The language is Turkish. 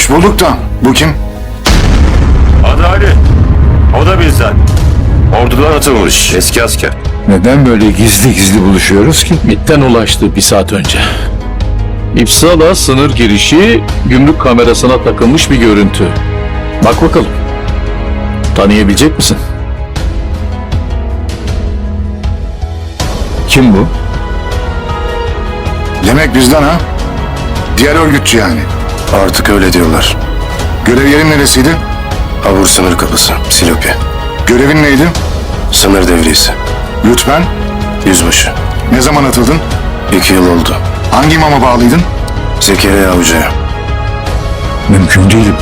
Hoş bulduk da bu kim? Adalet. O da bizden. Ordudan atılmış eski asker. Neden böyle gizli gizli buluşuyoruz ki? MİT'ten ulaştı bir saat önce. İpsala sınır girişi gümrük kamerasına takılmış bir görüntü. Bak bakalım. Tanıyabilecek misin? Kim bu? Demek bizden ha? Diğer örgütçü yani. Artık öyle diyorlar. Görev yerin neresiydi? Avur sınır kapısı. Silopi. Görevin neydi? Sınır devriyesi. Lütfen. Yüzbaşı. Ne zaman atıldın? İki yıl oldu. Hangi imama bağlıydın? Zekeriya Avcı'ya. Mümkün değil.